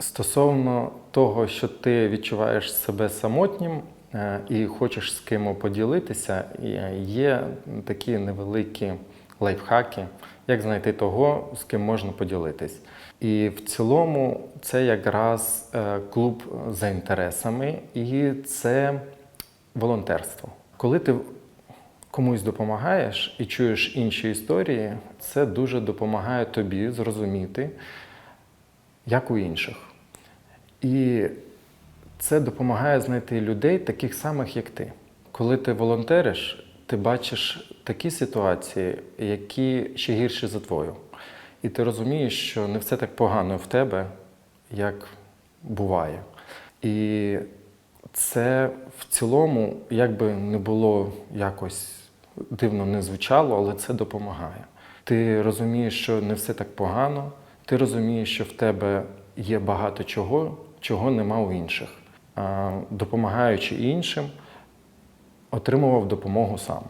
Стосовно того, що ти відчуваєш себе самотнім е, і хочеш з ким поділитися, е, є такі невеликі лайфхаки, як знайти того, з ким можна поділитись. І в цілому це якраз е, клуб за інтересами, і це волонтерство. Коли ти комусь допомагаєш і чуєш інші історії, це дуже допомагає тобі зрозуміти, як у інших. І це допомагає знайти людей, таких самих, як ти. Коли ти волонтериш, ти бачиш такі ситуації, які ще гірші за твою. І ти розумієш, що не все так погано в тебе, як буває. І це в цілому, як би не було якось дивно не звучало, але це допомагає. Ти розумієш, що не все так погано, ти розумієш, що в тебе є багато чого, чого нема у інших. А, Допомагаючи іншим, отримував допомогу сам.